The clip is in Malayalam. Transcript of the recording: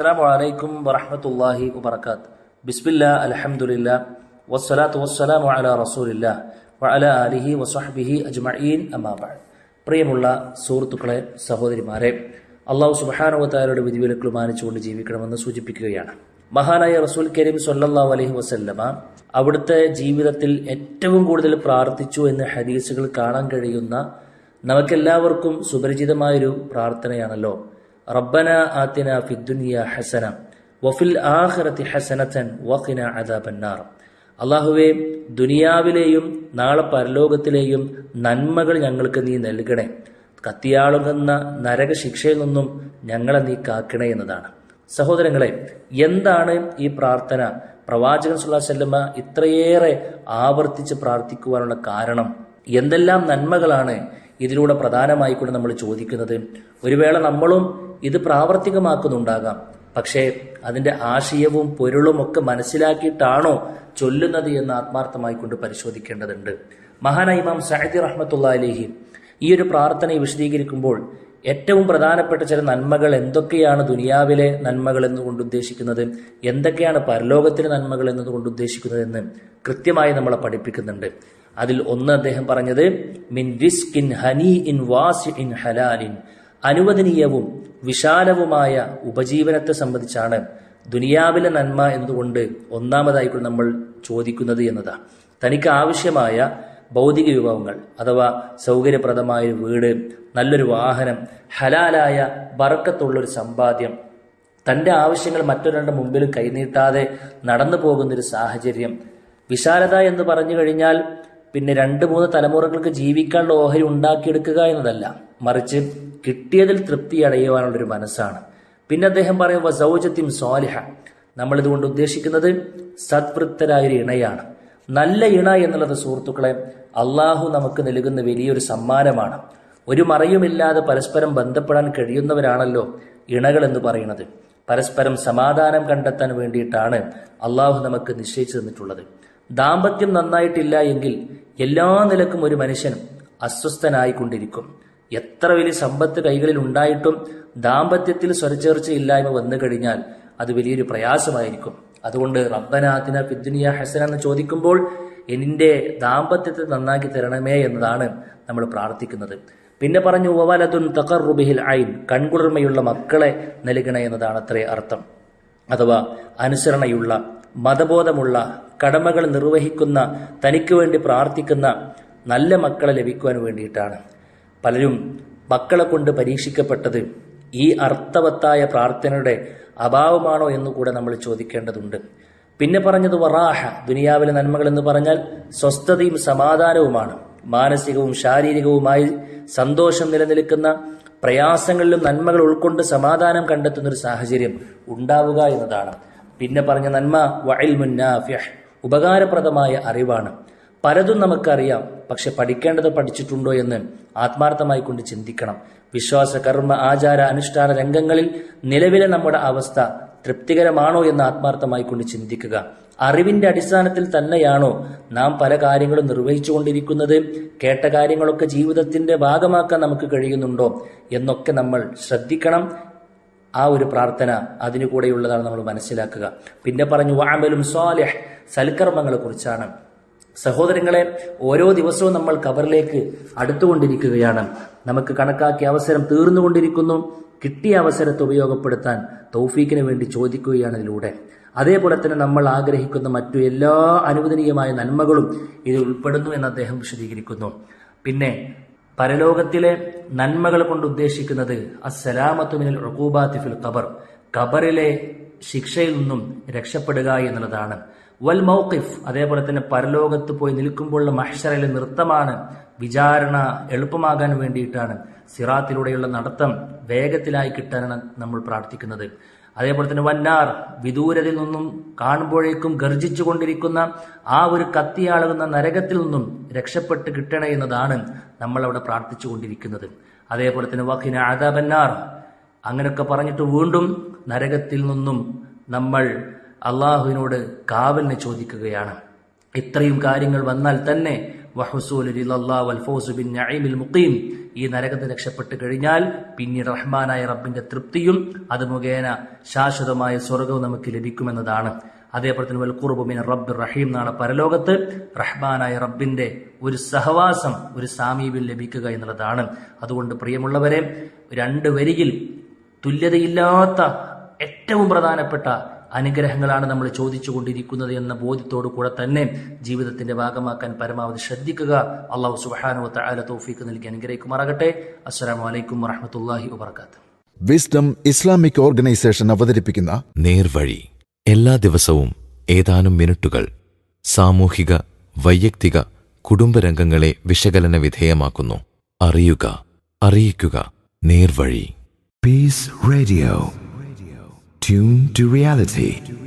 അസ്സാം വലൈക്കും വറഹമത്തല്ലാഹി വബർക്കാത്ത് ബിസ്മില്ല അലഹമുല്ല വസ്സലാത്തു വസ്സലാം അല റസൂലില്ല വഅല അലിഹി വസഹബിഹി അജ്മഈൻ അമ്മാബാൾ പ്രിയമുള്ള സുഹൃത്തുക്കളെ സഹോദരിമാരെ അള്ളാഹു സുബാനുവത്താരുടെ വിധിവിലക്കുകൾ മാനിച്ചുകൊണ്ട് ജീവിക്കണമെന്ന് സൂചിപ്പിക്കുകയാണ്. മഹാനായ റസൂൽ കരീം സൊല്ലാ അലഹി വസല്ലമ അവിടുത്തെ ജീവിതത്തിൽ ഏറ്റവും കൂടുതൽ പ്രാർത്ഥിച്ചു എന്ന് ഹദീസുകൾ കാണാൻ കഴിയുന്ന നമുക്കെല്ലാവർക്കും സുപരിചിതമായൊരു പ്രാർത്ഥനയാണല്ലോ. റബ്ബന ആത്തിന ഫിദ്ദുനിയ ഹസന വഫിൽ ആഖിറതി ഹസനതൻ വഖിന അദാബന്നാർ അള്ളാഹുവെ ദുനിയാവിലെയും നാളെ പരലോകത്തിലെയും നന്മകൾ ഞങ്ങൾക്ക് നീ നൽകണേ. കത്തിയാളുകുന്ന നരകശിക്ഷയിൽ നിന്നും ഞങ്ങളെ നീ കാക്കണേ എന്നതാണ്. സഹോദരങ്ങളെ എന്താണ് ഈ പ്രാർത്ഥന? പ്രവാചകൻ സുല്ലാസല്ലമ്മ ഇത്രയേറെ ആവർത്തിച്ച് പ്രാർത്ഥിക്കുവാനുള്ള കാരണം? എന്തെല്ലാം നന്മകളാണ് ഇതിലൂടെ പ്രധാനമായിക്കൊണ്ട് നമ്മൾ ചോദിക്കുന്നത് ഒരു വേള നമ്മളും ഇത് പ്രാവർത്തികമാക്കുന്നുണ്ടാകാം. പക്ഷേ അതിന്റെ ആശയവും പൊരുളും ഒക്കെ മനസ്സിലാക്കിയിട്ടാണോ ചൊല്ലുന്നത് എന്ന് ആത്മാർത്ഥമായി കൊണ്ട് പരിശോധിക്കേണ്ടതുണ്ട്. മഹാനായ ഇമാം സഅദി റഹ്മത്തുള്ള അലിഹി ഈ ഒരു പ്രാർത്ഥനയെ വിശദീകരിക്കുമ്പോൾ ഏറ്റവും പ്രധാനപ്പെട്ട ചില നന്മകൾ എന്തൊക്കെയാണ് ദുനിയാവിലെ നന്മകൾ എന്നുകൊണ്ട് ഉദ്ദേശിക്കുന്നത് എന്തൊക്കെയാണ് പരലോകത്തിലെ നന്മകൾ എന്നതുകൊണ്ട് ഉദ്ദേശിക്കുന്നത് എന്ന് കൃത്യമായി നമ്മളെ പഠിപ്പിക്കുന്നുണ്ട്. അതിൽ ഒന്ന് അദ്ദേഹം പറഞ്ഞത് മിൻ റിസ്കിൻ ഹനി ഇൻ വാസ് ഇൻ ഹലാലിൻ. അനുവദനീയവും വിശാലവുമായ ഉപജീവനത്തെ സംബന്ധിച്ചാണ് ദുനിയാവിലെ നന്മ എന്നതുകൊണ്ട് ഒന്നാമതായിക്കൊണ്ട് നമ്മൾ ചോദിക്കുന്നത് എന്നതാണ് തനിക്ക് ആവശ്യമായ ഭൗതിക വിഭവങ്ങൾ അഥവാ സൗകര്യപ്രദമായ വീട് നല്ലൊരു വാഹനം ഹലാലായ ബറക്കത്തുള്ള ഒരു സമ്പാദ്യം തന്റെ ആവശ്യങ്ങൾ മറ്റൊരാളുടെ മുമ്പിൽ കൈനീട്ടാതെ നടന്നു പോകുന്നൊരു സാഹചര്യം വിശാലത എന്ന് പറഞ്ഞു കഴിഞ്ഞാൽ പിന്നെ രണ്ട് മൂന്ന് തലമുറകൾക്ക് ജീവിക്കാനുള്ള ഓഹരി ഉണ്ടാക്കിയെടുക്കുക എന്നതല്ല. മറിച്ച് കിട്ടിയതിൽ തൃപ്തി അടയുവാനുള്ളൊരു മനസ്സാണ്. പിന്നെ അദ്ദേഹം പറയുമ്പോൾ സൗജത്യം സ്വാലിഹ. നമ്മളിതുകൊണ്ട് ഉദ്ദേശിക്കുന്നത് സത്വൃത്തരായൊരു ഇണയാണ്. നല്ല ഇണ എന്നുള്ളത് സുഹൃത്തുക്കളെ അള്ളാഹു നമുക്ക് നൽകുന്ന വലിയൊരു സമ്മാനമാണ്. ഒരു മറയുമില്ലാതെ പരസ്പരം ബന്ധപ്പെടാൻ കഴിയുന്നവരാണല്ലോ ഇണകൾ എന്ന് പറയുന്നത്. പരസ്പരം സമാധാനം കണ്ടെത്താൻ വേണ്ടിയിട്ടാണ് അള്ളാഹു നമുക്ക് നിശ്ചയിച്ചു തന്നിട്ടുള്ളത്. ദാമ്പത്യം നന്നായിട്ടില്ല എങ്കിൽ എല്ലാ നിലക്കും ഒരു മനുഷ്യൻ അസ്വസ്ഥനായിക്കൊണ്ടിരിക്കും. എത്ര വലിയ സമ്പത്ത് കൈകളിൽ ഉണ്ടായിട്ടും ദാമ്പത്യത്തിൽ സ്വരച്ചേർച്ചയില്ലായ്മ വന്നു കഴിഞ്ഞാൽ അത് വലിയൊരു പ്രയാസമായിരിക്കും. അതുകൊണ്ട് റബ്ബനാഥിന ഫിദ്ദുനിയ ഹസന എന്ന് ചോദിക്കുമ്പോൾ എന്റെ ദാമ്പത്യത്തെ നന്നാക്കി തരണമേ എന്നതാണ് നമ്മൾ പ്രാർത്ഥിക്കുന്നത്. പിന്നെ പറഞ്ഞു വവലതുൻ തഖറുബിഹിൽ ഐൻ കൺകുളിർമയുള്ള മക്കളെ നൽകണേ എന്നതാണ് അത്രേ അർത്ഥം. അഥവാ അനുസരണയുള്ള മതബോധമുള്ള കടമകൾ നിർവഹിക്കുന്ന തനിക്ക് വേണ്ടി പ്രാർത്ഥിക്കുന്ന നല്ല മക്കളെ ലഭിക്കുവാൻ വേണ്ടിയിട്ടാണ്. പലരും മക്കളെ കൊണ്ട് പരീക്ഷിക്കപ്പെട്ടത് ഈ അർത്ഥവത്തായ പ്രാർത്ഥനയുടെ അഭാവമാണോ എന്ന് കൂടെ നമ്മൾ ചോദിക്കേണ്ടതുണ്ട്. പിന്നെ പറഞ്ഞത് വറാഹ ദുനിയാവിലെ നന്മകൾ എന്ന് പറഞ്ഞാൽ സ്വസ്ഥതയും സമാധാനവുമാണ്. മാനസികവും ശാരീരികവുമായി സന്തോഷം നിലനിൽക്കുന്ന പ്രയാസങ്ങളിലും നന്മകൾ ഉൾക്കൊണ്ട് സമാധാനം കണ്ടെത്തുന്ന ഒരു സാഹചര്യം ഉണ്ടാവുക എന്നതാണ്. പിന്നെ പറഞ്ഞ നന്മ വയൽ മുന്നാഫ്യഹ് ഉപകാരപ്രദമായ അറിവാണ്. പലതും നമുക്കറിയാം പക്ഷെ പഠിക്കേണ്ടത് പഠിച്ചിട്ടുണ്ടോ എന്ന് ആത്മാർത്ഥമായി കൊണ്ട് ചിന്തിക്കണം. വിശ്വാസ കർമ്മ ആചാര അനുഷ്ഠാന രംഗങ്ങളിൽ നിലവിലെ നമ്മുടെ അവസ്ഥ തൃപ്തികരമാണോ എന്ന് ആത്മാർത്ഥമായി കൊണ്ട് ചിന്തിക്കുക. അറിവിന്റെ അടിസ്ഥാനത്തിൽ തന്നെയാണോ നാം പല കാര്യങ്ങളും നിർവഹിച്ചുകൊണ്ടിരിക്കുന്നത് കേട്ട കാര്യങ്ങളൊക്കെ ജീവിതത്തിന്റെ ഭാഗമാക്കാൻ നമുക്ക് കഴിയുന്നുണ്ടോ എന്നൊക്കെ നമ്മൾ ശ്രദ്ധിക്കണം. ആ ഒരു പ്രാർത്ഥന അതിനു കൂടെയുള്ളതാണ് നമ്മൾ മനസ്സിലാക്കുക. പിന്നെ പറഞ്ഞു വാമലും സ്വാലിഹ് സൽക്കർമ്മങ്ങളെ കുറിച്ചാണ്. സഹോദരങ്ങളെ ഓരോ ദിവസവും നമ്മൾ കബറിലേക്ക് അടുത്തുകൊണ്ടിരിക്കുകയാണ്. നമുക്ക് കണക്കാക്കിയ അവസരം തീർന്നുകൊണ്ടിരിക്കുന്നു. കിട്ടിയ അവസരത്തെ ഉപയോഗപ്പെടുത്താൻ തൗഫീക്കിന് വേണ്ടി ചോദിക്കുകയാണ് ഇതിലൂടെ. അതേപോലെ തന്നെ നമ്മൾ ആഗ്രഹിക്കുന്ന മറ്റു എല്ലാ അനുവദനീയമായ നന്മകളും ഇതിൽ ഉൾപ്പെടുന്നു എന്ന് അദ്ദേഹം വിശദീകരിക്കുന്നു. പിന്നെ പരലോകത്തിലെ നന്മകൾ കൊണ്ട് ഉദ്ദേശിക്കുന്നത് അസ്സലാമത്തുമിനൽ ഉഖൂബാത്തി ഫിൽ ഖബർ ഖബറിലെ ശിക്ഷയിൽ നിന്നും രക്ഷപ്പെടുക എന്നുള്ളതാണ്. വൽ മൗഖിഫ് അതേപോലെ തന്നെ പരലോകത്ത് പോയി നിൽക്കുമ്പോഴുള്ള മഹ്ഷറിലെ നൃത്തമാണ് വിചാരണ എളുപ്പമാകാൻ വേണ്ടിയിട്ടാണ് സിറാത്തിലൂടെയുള്ള നടത്തം വേഗത്തിലായി കിട്ടാനാണ് നമ്മൾ പ്രാർത്ഥിക്കുന്നത്. അതേപോലെ തന്നെ വന്നാർ വിദൂരതയിൽ നിന്നും കാണുമ്പോഴേക്കും ഗർജിച്ചു കൊണ്ടിരിക്കുന്ന ആ ഒരു കത്തിയാളുന്ന നരകത്തിൽ നിന്നും രക്ഷപ്പെട്ട് കിട്ടണേ എന്നതാണ് നമ്മൾ അവിടെ പ്രാർത്ഥിച്ചു കൊണ്ടിരിക്കുന്നത്. അതേപോലെ തന്നെ വഹിന ആദാബന്നാർ അങ്ങനെയൊക്കെ പറഞ്ഞിട്ട് വീണ്ടും നരകത്തിൽ നിന്നും നമ്മൾ അള്ളാഹുവിനോട് കാവലിനെ ചോദിക്കുകയാണ്. ഇത്രയും കാര്യങ്ങൾ വന്നാൽ തന്നെ മുഖീം. ഈ നരകത്തിൽ രക്ഷപ്പെട്ട് കഴിഞ്ഞാൽ പിന്നീട് റഹ്മാനായ റബ്ബിന്റെ തൃപ്തിയും അത് മുഖേന ശാശ്വതമായ സ്വർഗവും നമുക്ക് ലഭിക്കുമെന്നതാണ്. അതേപോലെ തന്നെ വൽ ഖുർബുമിൻ റബ്ബിർ റഹീം എന്നാണ് പരലോകത്ത് റഹ്മാനായ റബ്ബിന്റെ ഒരു സഹവാസം ഒരു സാമീപ്യം ലഭിക്കുക എന്നുള്ളതാണ്. അതുകൊണ്ട് പ്രിയമുള്ളവരെ രണ്ട് വരിയിൽ തുല്യതയില്ലാത്ത ഏറ്റവും പ്രധാനപ്പെട്ട അനുഗ്രഹങ്ങളാണ് നമ്മൾ ചോദിച്ചുകൊണ്ടിരിക്കുന്നത് എന്ന ബോധ്യത്തോടു കൂടെ തന്നെ ജീവിതത്തിന്റെ ഭാഗമാക്കാൻ പരമാവധി ശ്രദ്ധിക്കുക. അള്ളാഹു സുബാനു തആല തോഫിക്ക് നൽകി അനുഗ്രഹിക്കുമാറാകട്ടെ. അസ്സാം വലൈക്കും വറഹമത്തല്ലാഹി വബർക്കാത്തു വിസ്ഡം ഇസ്ലാമിക് ഓർഗനൈസേഷൻ അവതരിപ്പിക്കുന്ന നേർവഴി. എല്ലാ ദിവസവും ഏതാനും മിനിറ്റുകൾ സാമൂഹിക വൈയക്തിക കുടുംബരംഗങ്ങളെ വിശകലന വിധേയമാക്കുന്നു. അറിയുക അറിയിക്കുക. നേർവഴി. Peace Radio. Tune to reality.